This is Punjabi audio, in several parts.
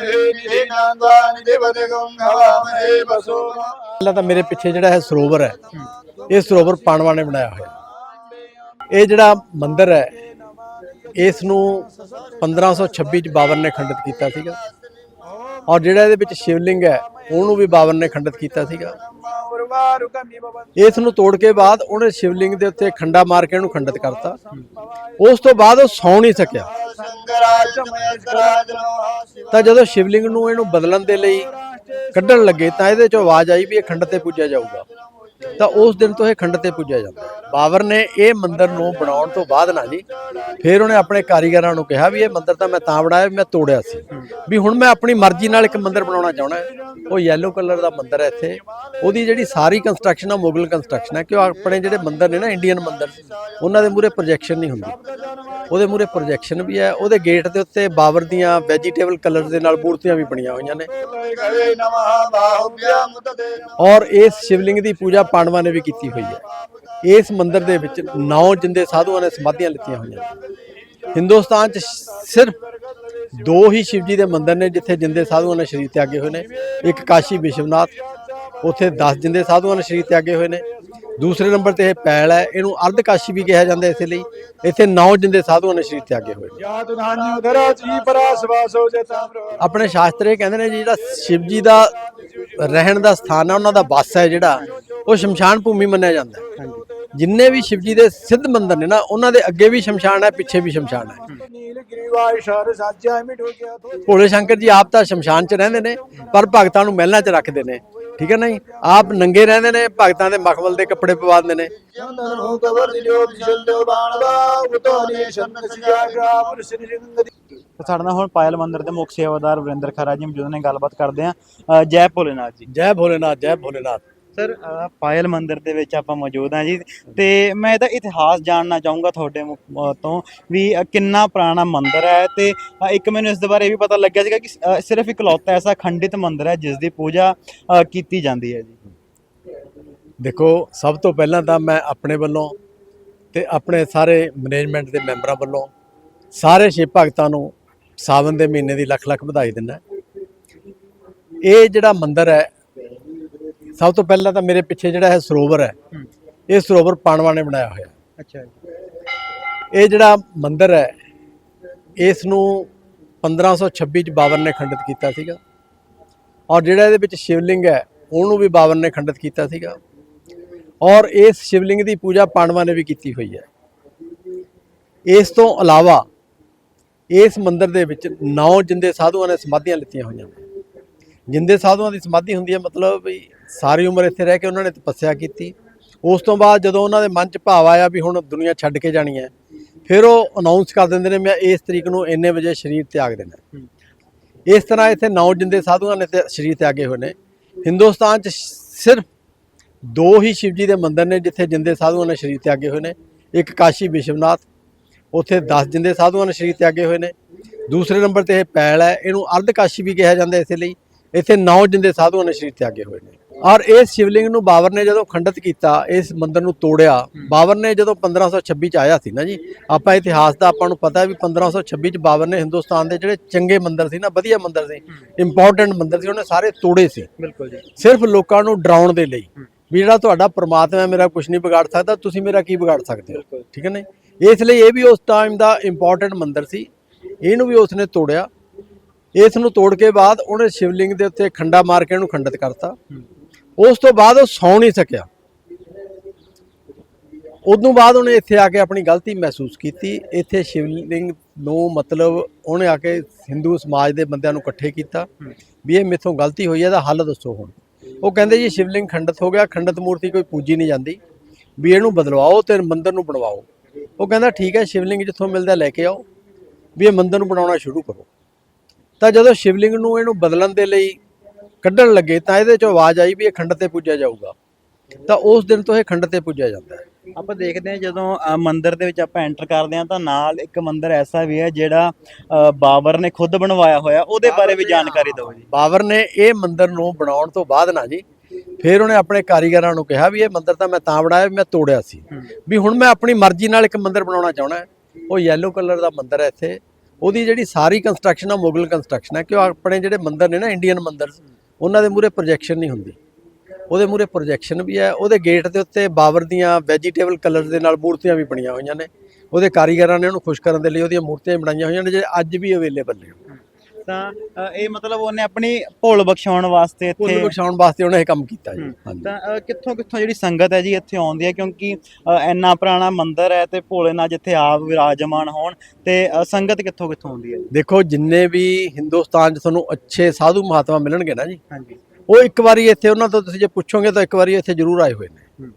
ਹਵਾਮਹੇ ਨਿਦੇ ਨਾਂਗਾ ਨਿਦੇ ਬਦਗੰ ਬਸੋ। ਪਹਿਲਾਂ ਤਾਂ ਮੇਰੇ ਪਿੱਛੇ ਜਿਹੜਾ ਹੈ ਸਰੋਵਰ ਹੈ, ਇਹ ਸਰੋਵਰ ਪਾਂਡਵਾਂ ਨੇ ਬਣਾਇਆ ਹੋਇਆ। ਇਹ ਜਿਹੜਾ ਮੰਦਿਰ ਹੈ, ਇਸ ਨੂੰ 1526 ਚ ਬਾਬਰ ਨੇ ਖੰਡਿਤ ਕੀਤਾ ਸੀਗਾ। ਔਰ ਜਿਹੜਾ ਇਹਦੇ ਵਿੱਚ ਸ਼ਿਵਲਿੰਗ ਹੈ, ਉਹਨੂੰ ਵੀ ਬਾਬਰ ਨੇ ਖੰਡਿਤ ਕੀਤਾ ਸੀਗਾ। ਇਸ ਨੂੰ ਤੋੜ ਕੇ ਬਾਅਦ ਉਹਨੇ ਸ਼ਿਵਲਿੰਗ ਦੇ ਉੱਤੇ ਖੰਡਾ ਮਾਰ ਕੇ ਇਹਨੂੰ ਖੰਡਿਤ ਕਰਤਾ। ਉਸ ਤੋਂ ਬਾਅਦ ਉਹ ਸੌ ਨਹੀਂ ਸਕਿਆ। ਤਾਂ ਜਦੋਂ ਸ਼ਿਵਲਿੰਗ ਨੂੰ ਇਹਨੂੰ ਬਦਲਣ ਦੇ ਲਈ ਕੱਢਣ ਲੱਗੇ, ਤਾਂ ਇਹਦੇ ਚੋਂ ਆਵਾਜ਼ ਆਈ ਵੀ ਇਹ ਖੰਡ ਤੇ ਪੂਜਿਆ ਜਾਊਗਾ। ਤਾਂ ਉਸ ਦਿਨ ਤੋਂ ਇਹ ਖੰਡ ਤੇ ਪੂਜਿਆ ਜਾਂਦਾ ਬਾਬਰ ਨੇ ਇਹ ਮੰਦਿਰ ਨੂੰ ਬਣਾਉਣ ਤੋਂ ਬਾਅਦ ਨਾ ਜੀ, ਫਿਰ ਉਹਨੇ ਆਪਣੇ ਕਾਰੀਗਰਾਂ ਨੂੰ ਕਿਹਾ ਵੀ ਇਹ ਮੰਦਿਰ ਤਾਂ ਮੈਂ ਤਾਂ ਬਣਾਇਆ ਵੀ ਮੈਂ ਤੋੜਿਆ ਸੀ। ਵੀ ਹੁਣ ਮੈਂ ਆਪਣੀ ਮਰਜ਼ੀ ਨਾਲ ਇੱਕ ਮੰਦਿਰ ਬਣਾਉਣਾ ਚਾਹਣਾ ਉਹ ਯੈਲੋ ਕਲਰ ਦਾ ਮੰਦਿਰ ਹੈ ਇੱਥੇ। ਉਹਦੀ ਜਿਹੜੀ ਸਾਰੀ ਕੰਸਟਰਕਸ਼ਨ ਆ, ਮੁਗਲ ਕੰਸਟਰਕਸ਼ਨ ਹੈ ਕਿ ਉਹ ਆਪਣੇ ਜਿਹੜੇ ਮੰਦਿਰ ਨੇ ਨਾ ਇੰਡੀਅਨ ਮੰਦਿਰ, ਉਹਨਾਂ ਦੇ ਮੂਰੇ ਪ੍ਰੋਜੈਕਸ਼ਨ ਨਹੀਂ ਹੁੰਦੀ। ਉਹਦੇ ਮੂਰੇ ਪ੍ਰੋਜੈਕਸ਼ਨ ਵੀ ਹੈ, ਉਹਦੇ ਗੇਟ ਦੇ ਉੱਤੇ ਬਾਬਰ ਦੀਆਂ ਵੈਜੀਟੇਬਲ ਕਲਰ ਦੇ ਨਾਲ ਮੂਰਤੀਆਂ ਵੀ ਬਣੀਆਂ ਹੋਈਆਂ ਨੇ। ਔਰ ਇਸ ਸ਼ਿਵਲਿੰਗ ਦੀ ਪੂਜਾ ਪਾਂਡਵਾਂ ਨੇ ਵੀ ਕੀਤੀ ਹੋਈ ਹੈ। ਇਸ ਮੰਦਿਰ ਦੇ ਵਿੱਚ ਨੌ ਜਿੰਦੇ ਸਾਧੂਆਂ ਨੇ ਸਮਾਧੀਆਂ ਲਿੱਤੀਆਂ ਹੋਈਆਂ ਹਿੰਦੁਸਤਾਨ 'ਚ ਸਿਰਫ ਦੋ ਹੀ ਸ਼ਿਵਜੀ ਦੇ ਮੰਦਿਰ ਨੇ, ਜਿੱਥੇ ਜਿੰਦੇ ਸਾਧੂਆਂ ਨੇ ਸ਼ਰੀਰ ਤਿਆਗੇ ਹੋਏ ਨੇ। ਇੱਕ ਕਾਸ਼ੀ ਵਿਸ਼ਵਨਾਥ, ਉੱਥੇ 10 ਜਿੰਦੇ ਸਾਧੂਆਂ ਨੇ ਸ਼ਰੀਰ ਤਿਆਗੇ ਹੋਏ ਨੇ। ਦੂਸਰੇ ਨੰਬਰ ਤੇ ਇਹ ਪੈਲ ਹੈ ਇਹਨੂੰ ਅਰਧ ਕਾਸ਼ੀ ਵੀ ਕਿਹਾ ਜਾਂਦਾ ਇਸੇ ਲਈ। ਇੱਥੇ ਨੌ ਜਿੰਦੇ ਸਾਧੂਆਂ ਨੇ ਸ਼ਰੀਰ ਤਿਆਗੇ ਹੋਏ ਯਾਦ ਨਾਨਿ ਉਦਰਾ ਜੀ ਆਪਣੇ ਸ਼ਾਸਤਰ ਇਹ ਕਹਿੰਦੇ ਨੇ ਜਿਹੜਾ ਸ਼ਿਵ ਜੀ ਦਾ ਰਹਿਣ ਦਾ ਸਥਾਨ ਹੈ ਉਹਨਾਂ ਦਾ ਵਾਸ ਹੈ ਜਿਹੜਾ ਉਹ ਸ਼ਮਸ਼ਾਨ ਭੂਮੀ ਮੰਨਿਆ ਜਾਂਦਾ ਹੈ। ਜਿੰਨੇ ਵੀ ਸ਼ਿਵ ਜੀ ਦੇ ਸਿੱਧ ਮੰਦਰ ਨੇ ਨਾ ਉਹਨਾਂ ਦੇ ਅੱਗੇ ਵੀ ਸ਼ਮਸ਼ਾਨ ਹੈ ਪਿੱਛੇ ਵੀ ਸ਼ਮਸ਼ਾਨ ਹੈ। ਭੋਲੇ ਸ਼ੰਕਰ ਜੀ ਆਪ ਤਾਂ ਸ਼ਮਸ਼ਾਨ 'ਚ ਰਹਿੰਦੇ ਨੇ ਪਰ ਭਗਤਾਂ ਨੂੰ ਮਹਿਲਾਂ 'ਚ ਰੱਖਦੇ ਨੇ। ਠੀਕ ਹੈ ਨਾ ਜੀ? ਆਪ ਨੰਗੇ ਰਹਿੰਦੇ ਨੇ ਭਗਤਾਂ ਦੇ ਮਖਮਲ ਦੇ ਕੱਪੜੇ ਪਵਾ ਦਿੰਦੇ ਨੇ। ਸਾਡੇ ਨਾਲ ਹੁਣ ਪਾਇਲ ਮੰਦਿਰ ਦੇ ਮੁੱਖ ਸੇਵਾਦਾਰ ਵਰਿੰਦਰ ਖਰਾ ਜੀ ਮੌਜੂਦ ਨੇ ਗੱਲਬਾਤ ਕਰਦੇ ਆ ਜੈ ਭੋਲੇਨਾਥ ਜੀ। ਜੈ ਭੋਲੇਨਾਥ ਜੈ ਭੋਲੇਨਾਥ। ਸਰ ਪਾਇਲ ਮੰਦਿਰ ਦੇ ਵਿੱਚ ਆਪਾਂ ਮੌਜੂਦ ਹਾਂ ਜੀ। ਤੇ ਮੈਂ ਇਹਦਾ ਇਤਿਹਾਸ ਜਾਣਨਾ ਚਾਹੂੰਗਾ ਤੁਹਾਡੇ ਮੁ- ਤੋਂ ਵੀ ਅ, ਕਿੰਨਾ ਪੁਰਾਣਾ ਮੰਦਿਰ ਹੈ ਤੇ ਅ, ਇੱਕ ਮੈਨੂੰ ਇਸ ਦੇ ਬਾਰੇ ਇਹ ਵੀ ਪਤਾ ਲੱਗਿਆ ਸੀਗਾ ਕਿ ਅ, ਸਿਰਫ ਇਕਲੌਤਾ ਐਸਾ ਖੰਡਿਤ ਮੰਦਿਰ ਹੈ ਜਿਸ ਦੀ ਪੂਜਾ ਅ, ਕੀਤੀ ਜਾਂਦੀ ਹੈ ਜੀ। ਦੇਖੋ ਸਭ ਤੋਂ ਪਹਿਲਾਂ ਤਾਂ ਮੈਂ ਆਪਣੇ ਵੱਲੋਂ ਤੇ ਆਪਣੇ ਸਾਰੇ ਮੈਨੇਜਮੈਂਟ ਦੇ ਮੈਂਬਰਾਂ ਵੱਲੋਂ ਸਾਰੇ ਸ਼ਿਵ ਭਗਤਾਂ ਨੂੰ ਸਾਵਨ ਦੇ ਮਹੀਨੇ ਦੀ ਲੱਖ ਲੱਖ ਵਧਾਈ ਦਿੰਦਾ। ਇਹ ਜਿਹੜਾ ਮੰਦਿਰ ਹੈ ਸਭ ਤੋਂ ਪਹਿਲਾਂ ਤਾਂ ਮੇਰੇ ਪਿੱਛੇ ਜਿਹੜਾ ਇਹ ਸਰੋਵਰ ਹੈ। ਇਹ ਸਰੋਵਰ ਪਾਂਡਵਾਂ ਨੇ ਬਣਾਇਆ ਹੋਇਆ। ਅੱਛਾ ਜੀ। ਇਹ ਜਿਹੜਾ ਮੰਦਿਰ ਹੈ ਇਸ ਨੂੰ 1526 ਚ ਬਾਬਰ ਨੇ ਖੰਡਿਤ ਕੀਤਾ ਸੀਗਾ। ਔਰ ਜਿਹੜਾ ਇਹਦੇ ਵਿੱਚ ਸ਼ਿਵਲਿੰਗ ਹੈ ਉਹਨੂੰ ਵੀ ਬਾਬਰ ਨੇ ਖੰਡਿਤ ਕੀਤਾ ਸੀਗਾ। ਔਰ ਇਸ ਸ਼ਿਵਲਿੰਗ ਦੀ ਪੂਜਾ ਪਾਂਡਵਾਂ ਨੇ ਵੀ ਕੀਤੀ ਹੋਈ ਹੈ। ਇਸ ਤੋਂ ਇਲਾਵਾ ਇਸ ਮੰਦਿਰ ਦੇ ਵਿੱਚ ਨੌ ਜਿੰਦੇ ਸਾਧੂਆਂ ਨੇ ਸਮਾਧੀਆਂ ਲਿੱਤੀਆਂ ਹੋਈਆਂ ਨੇ। ਜਿੰਦੇ ਸਾਧੂਆਂ ਦੀ ਸਮਾਧੀ ਹੁੰਦੀ ਹੈ ਮਤਲਬ ਵੀ ਸਾਰੀ ਉਮਰ ਇੱਥੇ ਰਹਿ ਕੇ ਉਹਨਾਂ ਨੇ ਤਪੱਸਿਆ ਕੀਤੀ। ਉਸ ਤੋਂ ਬਾਅਦ ਜਦੋਂ ਉਹਨਾਂ ਦੇ ਮਨ 'ਚ ਭਾਵ ਆਇਆ ਵੀ ਹੁਣ ਦੁਨੀਆ ਛੱਡ ਕੇ ਜਾਣੀ ਹੈ ਫਿਰ ਉਹ ਅਨਾਉਂਸ ਕਰ ਦਿੰਦੇ ਨੇ ਮੈਂ ਇਸ ਤਰੀਕ ਨੂੰ ਇੰਨੇ ਵਜੇ ਸਰੀਰ ਤਿਆਗ ਦੇਣਾ। ਇਸ ਤਰ੍ਹਾਂ ਇੱਥੇ ਨੌ ਜਿੰਦੇ ਸਾਧੂਆਂ ਨੇ ਸਰੀਰ ਤਿਆਗੇ ਹੋਏ ਨੇ। ਹਿੰਦੁਸਤਾਨ 'ਚ ਸਿਰਫ ਦੋ ਹੀ ਸ਼ਿਵਜੀ ਦੇ ਮੰਦਿਰ ਨੇ ਜਿੱਥੇ ਜਿੰਦੇ ਸਾਧੂਆਂ ਨੇ ਸਰੀਰ ਤਿਆਗੇ ਹੋਏ ਨੇ। ਇੱਕ ਕਾਸ਼ੀ ਵਿਸ਼ਵਨਾਥ ਉੱਥੇ 10 ਜਿੰਦੇ ਸਾਧੂਆਂ ਨੇ ਸਰੀਰ ਤਿਆਗੇ ਹੋਏ ਨੇ। ਦੂਸਰੇ ਨੰਬਰ ਤੇ ਇਹ ਪੈਲ ਹੈ ਇਹਨੂੰ ਅਰਧ ਕਾਸ਼ੀ ਵੀ ਕਿਹਾ ਜਾਂਦਾ ਇਸੇ ਲਈ। ਇੱਥੇ ਨੌ ਜਿੰਦੇ ਸਾਧੂਆਂ ਨੇ ਸਰੀਰ ਤਿਆਗੇ ਹੋਏ ਨੇ। ਔਰ ਇਸ ਸ਼ਿਵਲਿੰਗ ਨੂੰ ਬਾਬਰ ਨੇ ਜਦੋਂ ਖੰਡਿਤ ਕੀਤਾ ਇਸ ਮੰਦਿਰ ਨੂੰ ਤੋੜਿਆ ਬਾਬਰ ਨੇ ਜਦੋਂ 1526 ਚ ਆਇਆ ਸੀ ਨਾ ਜੀ ਆਪਾਂ ਇਤਿਹਾਸ ਦਾ ਆਪਾਂ ਨੂੰ ਪਤਾ ਵੀ 1526 ਚ ਬਾਬਰ ਨੇ ਹਿੰਦੁਸਤਾਨ ਦੇ ਜਿਹੜੇ ਚੰਗੇ ਮੰਦਿਰ ਸੀ ਨਾ ਵਧੀਆ ਮੰਦਿਰ ਸੀ ਇੰਪੋਰਟੈਂਟ ਮੰਦਿਰ ਸੀ ਉਹਨੇ ਸਾਰੇ ਤੋੜੇ ਸੀ। ਬਿਲਕੁਲ ਜੀ। ਸਿਰਫ ਲੋਕਾਂ ਨੂੰ ਡਰਾਉਣ ਦੇ ਲਈ। ਵੀ ਜਿਹੜਾ ਤੁਹਾਡਾ ਪ੍ਰਮਾਤਮਾ ਮੇਰਾ ਕੁਝ ਨਹੀਂ ਵਿਗਾੜ ਸਕਦਾ ਤੁਸੀਂ ਮੇਰਾ ਕੀ ਵਿਗਾੜ ਸਕਦੇ ਹੋ? ਠੀਕ ਹੈ ਨਾ? ਇਸ ਲਈ ਇਹ ਵੀ ਉਸ ਟਾਈਮ ਦਾ ਇੰਪੋਰਟੈਂਟ ਮੰਦਿਰ ਸੀ। ਇਹਨੂੰ ਵੀ ਉਸਨੇ ਤੋੜਿਆ। ਇਸ ਨੂੰ ਤੋੜ ਕੇ ਬਾਅਦ ਉਹਨੇ ਸ਼ਿਵਲਿੰਗ ਦੇ ਉੱਤੇ ਖੰਡਾ ਮਾਰ ਕੇ ਇਹਨੂੰ ਖੰਡਿਤ ਕਰਤਾ। ਉਸ ਤੋਂ ਬਾਅਦ ਉਹ ਸੌ ਨਹੀਂ ਸਕਿਆ। ਉਦੋਂ ਬਾਅਦ ਉਹਨੇ ਇੱਥੇ ਆ ਕੇ ਆਪਣੀ ਗਲਤੀ ਮਹਿਸੂਸ ਕੀਤੀ। ਇੱਥੇ ਸ਼ਿਵਲਿੰਗ ਨੂੰ ਮਤਲਬ ਉਹਨੇ ਆ ਕੇ ਹਿੰਦੂ ਸਮਾਜ ਦੇ ਬੰਦਿਆਂ ਨੂੰ ਇਕੱਠੇ ਕੀਤਾ ਵੀ ਇਹ ਮੇਥੋਂ ਗਲਤੀ ਹੋਈ ਹੈ, ਇਹਦਾ ਹੱਲ ਦੱਸੋ ਹੁਣ। ਉਹ ਕਹਿੰਦੇ ਜੀ ਸ਼ਿਵਲਿੰਗ ਖੰਡਿਤ ਹੋ ਗਿਆ, ਖੰਡਿਤ ਮੂਰਤੀ ਕੋਈ ਪੂਜੀ ਨਹੀਂ ਜਾਂਦੀ। ਵੀ ਇਹਨੂੰ ਬਦਲਵਾਓ ਤੇ ਮੰਦਿਰ ਨੂੰ ਬਣਵਾਓ। ਉਹ ਕਹਿੰਦਾ ਠੀਕ ਹੈ, ਸ਼ਿਵਲਿੰਗ ਜਿੱਥੋਂ ਮਿਲਦਾ ਲੈ ਕੇ ਆਓ। ਵੀ ਇਹ ਮੰਦਿਰ ਨੂੰ ਬਣਾਉਣਾ ਸ਼ੁਰੂ ਕਰੋ। ਤਾਂ ਜਦੋਂ ਸ਼ਿਵਲਿੰਗ ਨੂੰ ਇਹਨੂੰ ਬਦਲਣ ਦੇ ਲਈ ਕੱਢਣ ਲੱਗੇ ਤਾਂ ਇਹਦੇ ਚੋਂ ਆਵਾਜ਼ ਆਈ ਵੀ ਇਹ ਖੰਡ ਤੇ ਪੂਜਿਆ ਜਾਊਗਾ। ਤਾਂ ਉਸ ਦਿਨ ਤੋਂ ਇਹ ਖੰਡ ਤੇ ਪੂਜਿਆ ਜਾਂਦਾ ਹੈ। ਆਪਾਂ ਦੇਖਦੇ ਹਾਂ ਜਦੋਂ ਮੰਦਿਰ ਦੇ ਵਿੱਚ ਆਪਾਂ ਐਂਟਰ ਕਰਦੇ ਹਾਂ ਤਾਂ ਨਾਲ ਇੱਕ ਮੰਦਿਰ ਐਸਾ ਵੀ ਹੈ ਜਿਹੜਾ ਬਾਬਰ ਨੇ ਖੁਦ ਬਣਵਾਇਆ ਹੋਇਆ ਉਹਦੇ ਬਾਰੇ ਵੀ ਜਾਣਕਾਰੀ ਦਿਓ ਜੀ। ਬਾਬਰ ਨੇ ਇਹ ਮੰਦਿਰ ਨੂੰ ਬਣਾਉਣ ਤੋਂ ਬਾਅਦ ਨਾ ਜੀ ਫਿਰ ਉਹਨੇ ਆਪਣੇ ਕਾਰੀਗਰਾਂ ਨੂੰ ਕਿਹਾ ਵੀ ਇਹ ਮੰਦਿਰ ਤਾਂ ਮੈਂ ਤਾਂ ਬਣਾਇਆ ਮੈਂ ਤੋੜਿਆ ਸੀ। ਵੀ ਹੁਣ ਮੈਂ ਆਪਣੀ ਮਰਜ਼ੀ ਨਾਲ ਇੱਕ ਮੰਦਿਰ ਬਣਾਉਣਾ ਚਾਹਣਾ ਹੈ। ਉਹ ਯੈਲੋ ਕਲਰ ਦਾ ਮੰਦਿਰ ਹੈ ਇੱਥੇ। ਉਹਦੀ ਜਿਹੜੀ ਸਾਰੀ ਕੰਸਟਰਕਸ਼ਨ ਆ ਮੁਗਲ ਕੰਸਟਰਕਸ਼ਨ ਹੈ ਕਿ ਆਪਣੇ ਜਿਹੜੇ ਮੰਦਰ ਨੇ ਨਾ ਇੰਡੀਅਨ ਮੰਦਰ ਉਹਨਾਂ ਦੇ ਮੂਰੇ ਪ੍ਰੋਜੈਕਸ਼ਨ ਨਹੀਂ ਹੁੰਦੀ। ਉਹਦੇ ਮੂਰੇ ਪ੍ਰੋਜੈਕਸ਼ਨ ਵੀ ਹੈ, ਉਹਦੇ ਗੇਟ ਦੇ ਉੱਤੇ ਬਾਬਰ ਦੀਆਂ ਵੈਜੀਟੇਬਲ ਕਲਰ ਦੇ ਨਾਲ ਮੂਰਤੀਆਂ ਵੀ ਬਣੀਆਂ ਹੋਈਆਂ ਨੇ। ਉਹਦੇ ਕਾਰੀਗਰਾਂ ਨੇ ਉਹਨੂੰ ਖੁਸ਼ ਕਰਨ ਦੇ ਲਈ ਉਹਦੀਆਂ ਮੂਰਤੀਆਂ ਵੀ ਬਣਾਈਆਂ ਹੋਈਆਂ ਨੇ, ਜਿਹੜੇ ਅੱਜ ਵੀ ਅਵੇਲੇਬਲ ਨੇ। ਤਾਂ ਅ, ਇਹ ਮਤਲਬ ਉਹਨੇ ਆਪਣੀ ਭੋਲ ਬਖਸ਼ਾਉਣ ਵਾਸਤੇ ਉਹਨੂੰ ਇੱਥੇ ਬਖਸ਼ਾਉਣ ਵਾਸਤੇ ਉਹਨੇ ਇਹ ਕੰਮ ਕੀਤਾ ਜੀ। ਹਾਂਜੀ। ਤਾਂ ਅ, ਕਿੱਥੋਂ ਕਿੱਥੋਂ ਜਿਹੜੀ ਸੰਗਤ ਹੈ ਜੀ ਇੱਥੇ ਆਉਂਦੀ ਹੈ ਕਿਉਂਕਿ ਅ, ਇੰਨਾ ਪੁਰਾਣਾ ਮੰਦਿਰ ਹੈ ਤੇ ਭੋਲੇਨਾਥ ਜਿੱਥੇ ਆਪ ਵਿਰਾਜਮਾਨ ਹੋਣ ਤੇ ਅ, ਸੰਗਤ ਕਿੱਥੋਂ ਕਿੱਥੋਂ ਆਉਂਦੀ ਹੈ ਦੇਖੋ ਜਿੰਨੇ ਵੀ ਹਿੰਦੁਸਤਾਨ 'ਚ ਤੁਹਾਨੂੰ ਅੱਛੇ ਸਾਧੂ ਮਹਾਤਮਾ ਮਿਲਣਗੇ ਨਾ ਜੀ ਹਾਂਜੀ। ਉਹ ਇੱਕ ਵਾਰੀ ਇੱਥੇ ਉਹਨਾਂ ਤੋਂ ਤੁਸੀਂ ਜੇ ਪੁੱਛੋਗੇ ਤਾਂ ਇੱਕ ਵਾਰੀ ਇੱਥੇ ਜ਼ਰੂਰ ਆਏ ਹੋਏ ਨੇ।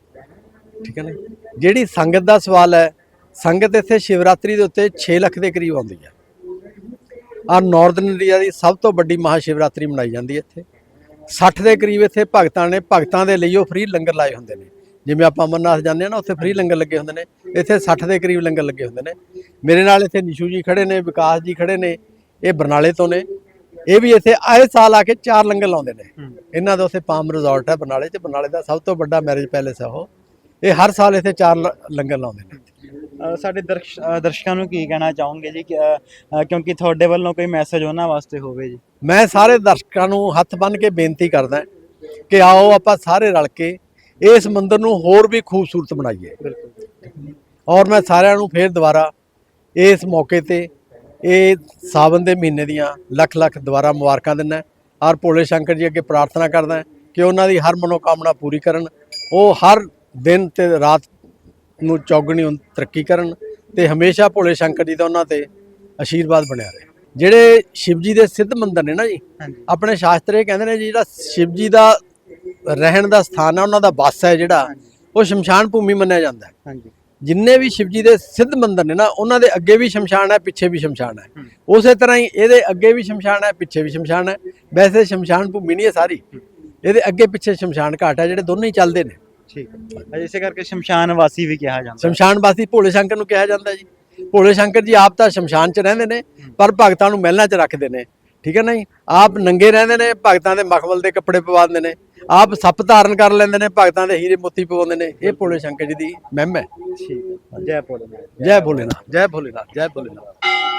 ਠੀਕ ਹੈ ਨਾ? ਜਿਹੜੀ ਸੰਗਤ ਦਾ ਸਵਾਲ ਹੈ ਸੰਗਤ ਇੱਥੇ ਸ਼ਿਵਰਾਤਰੀ ਦੇ ਉੱਤੇ 6 ਲੱਖ ਦੇ ਕਰੀਬ ਆਉਂਦੀ ਹੈ। ਆ ਨਾਰਥਰਨ ਇੰਡੀਆ ਦੀ ਸਭ ਤੋਂ ਵੱਡੀ ਮਹਾ ਸ਼ਿਵਰਾਤਰੀ ਮਨਾਈ ਜਾਂਦੀ ਹੈ ਇੱਥੇ। 60 ਦੇ ਕਰੀਬ ਇੱਥੇ ਭਗਤਾਂ ਨੇ ਭਗਤਾਂ ਦੇ ਲਈ ਉਹ ਫ੍ਰੀ ਲੰਗਰ ਲਾਏ ਹੁੰਦੇ ਨੇ। ਜਿਵੇਂ ਆਪਾਂ ਅਮਰਨਾਥ ਜਾਂਦੇ ਆ ਨਾ ਉੱਥੇ ਫ੍ਰੀ ਲੰਗਰ ਲੱਗੇ ਹੁੰਦੇ ਨੇ। ਇੱਥੇ 60 ਦੇ ਕਰੀਬ ਲੰਗਰ ਲੱਗੇ ਹੁੰਦੇ ਨੇ। ਮੇਰੇ ਨਾਲ ਇੱਥੇ ਨਿਸ਼ੂ ਜੀ ਖੜੇ ਨੇ ਵਿਕਾਸ ਜੀ ਖੜੇ ਨੇ ਇਹ ਬਰਨਾਲੇ ਤੋਂ ਨੇ। ਇਹ ਵੀ ਇੱਥੇ ਆਏ ਸਾਲ ਆ ਕੇ ਚਾਰ ਲੰਗਰ ਲਾਉਂਦੇ ਨੇ। ਇਹਨਾਂ ਦਾ ਉੱਥੇ ਪਾਮ ਰਿਜ਼ੋਰਟ ਹੈ ਬਰਨਾਲੇ 'ਚ। ਬਰਨਾਲੇ ਦਾ ਸਭ ਤੋਂ ਵੱਡਾ ਮੈਰਿਜ ਪੈਲੇਸ ਹੈ ਉਹ। ਇਹ ਹਰ ਸਾਲ ਇੱਥੇ ਚਾਰ ਲੰਗਰ ਲਾਉਂਦੇ ਨੇ। ਸਾਡੇ ਦਰਸ਼- ਦਰਸ਼ਕਾਂ ਨੂੰ ਕੀ ਕਹਿਣਾ ਚਾਹੋਗੇ ਜੀ ਕਿਉਂਕਿ ਤੁਹਾਡੇ ਵੱਲੋਂ ਕੋਈ ਮੈਸੇਜ ਉਹਨਾਂ ਵਾਸਤੇ ਹੋਵੇ ਜੀ? ਮੈਂ ਸਾਰੇ ਦਰਸ਼ਕਾਂ ਨੂੰ ਹੱਥ ਬੰਨ੍ਹ ਕੇ ਬੇਨਤੀ ਕਰਦਾ ਕਿ ਆਓ ਆਪਾਂ ਸਾਰੇ ਰਲ ਕੇ ਇਸ ਮੰਦਿਰ ਨੂੰ ਹੋਰ ਵੀ ਖੂਬਸੂਰਤ ਬਣਾਈਏ। ਔਰ ਮੈਂ ਸਾਰਿਆਂ ਨੂੰ ਫੇਰ ਦੁਬਾਰਾ ਇਸ ਮੌਕੇ ਤੇ ਇਹ ਸਾਵਨ ਦੇ ਮਹੀਨੇ ਦੀਆਂ ਲੱਖ ਲੱਖ ਦੁਬਾਰਾ ਮੁਬਾਰਕਾਂ ਦਿੰਦਾ ਔਰ ਭੋਲੇ ਸ਼ੰਕਰ ਜੀ ਅੱਗੇ ਪ੍ਰਾਰਥਨਾ ਕਰਦਾ ਕਿ ਉਹਨਾਂ ਦੀ ਹਰ ਮਨੋਕਾਮਨਾ ਪੂਰੀ ਕਰਨ। ਉਹ ਹਰ ਦਿਨ ਤੇ ਰਾਤ ਨੂੰ ਚੌਗਣੀ ਤਰੱਕੀ ਕਰਨ ਤੇ ਹਮੇਸ਼ਾ ਭੋਲੇ ਸ਼ੰਕਰ ਜੀ ਦਾ ਉਹਨਾਂ ਤੇ ਆਸ਼ੀਰਵਾਦ ਬਣਿਆ ਰਹੇ। ਜਿਹੜੇ ਸ਼ਿਵ ਜੀ ਦੇ ਸਿੱਧ ਮੰਦਰ ਨੇ ਨਾ ਜੀ ਆਪਣੇ ਸ਼ਾਸਤਰ ਇਹ ਕਹਿੰਦੇ ਨੇ ਜੀ ਜਿਹੜਾ ਸ਼ਿਵ ਜੀ ਦਾ ਰਹਿਣ ਦਾ ਸਥਾਨ ਹੈ ਉਹਨਾਂ ਦਾ ਵਾਸ ਹੈ ਜਿਹੜਾ ਉਹ ਸ਼ਮਸ਼ਾਨ ਭੂਮੀ ਮੰਨਿਆ ਜਾਂਦਾ ਹੈ। ਹਾਂਜੀ। ਜਿੰਨੇ ਵੀ ਸ਼ਿਵ ਜੀ ਦੇ ਸਿੱਧ ਮੰਦਰ ਨੇ ਨਾ ਉਹਨਾਂ ਦੇ ਅੱਗੇ ਵੀ ਸ਼ਮਸ਼ਾਨ ਹੈ ਪਿੱਛੇ ਵੀ ਸ਼ਮਸ਼ਾਨ ਹੈ। ਉਸੇ ਤਰ੍ਹਾਂ ਹੀ ਇਹਦੇ ਅੱਗੇ ਵੀ ਸ਼ਮਸ਼ਾਨ ਹੈ ਪਿੱਛੇ ਵੀ ਸ਼ਮਸ਼ਾਨ ਹੈ। ਵੈਸੇ ਸ਼ਮਸ਼ਾਨ ਭੂਮੀ ਨਹੀਂ ਹੈ ਸਾਰੀ। ਇਹਦੇ ਅੱਗੇ ਪਿੱਛੇ ਸ਼ਮਸ਼ਾਨ ਘਾਟ ਹੈ ਜਿਹੜੇ ਦੋਨੋਂ ਹੀ ਚੱਲਦੇ ਨੇ। ਠੀਕ ਹੈ। ਇਸੇ ਕਰਕੇ ਸ਼ਮਸ਼ਾਨ ਵਾਸੀ ਵੀ ਕਿਹਾ ਜਾਂਦਾ ਸ਼ਮਸ਼ਾਨ ਵਾਸੀ ਭੋਲੇ ਸ਼ੰਕਰ ਨੂੰ ਕਿਹਾ ਜਾਂਦਾ ਜੀ। ਭੋਲੇ ਸ਼ੰਕਰ ਜੀ ਆਪ ਤਾਂ ਸ਼ਮਸ਼ਾਨ 'ਚ ਰਹਿੰਦੇ ਨੇ ਪਰ ਭਗਤਾਂ ਨੂੰ ਮਹਿਲਾਂ 'ਚ ਰੱਖਦੇ ਨੇ। ਠੀਕ ਹੈ ਨਾ ਜੀ? ਆਪ ਨੰਗੇ ਰਹਿੰਦੇ ਨੇ ਭਗਤਾਂ ਦੇ ਮਖਮਲ ਦੇ ਕੱਪੜੇ ਪਵਾ ਦਿੰਦੇ ਨੇ। ਆਪ ਸੱਪ ਧਾਰਨ ਕਰ ਲੈਂਦੇ ਨੇ ਭਗਤਾਂ ਦੇ ਹੀਰੇ ਮੋਤੀ ਪਵਾਉਂਦੇ ਨੇ। ਇਹ ਭੋਲੇ ਸ਼ੰਕਰ ਜੀ ਦੀ ਮਹਿਮ ਹੈ। ਠੀਕ ਹੈ। ਜੈ ਭੋਲੇਨਾਥ। ਜੈ ਭੋਲੇਨਾਥ। ਜੈ ਭੋਲੇਨਾਥ ਜੈ ਭੋਲੇਨਾਥ।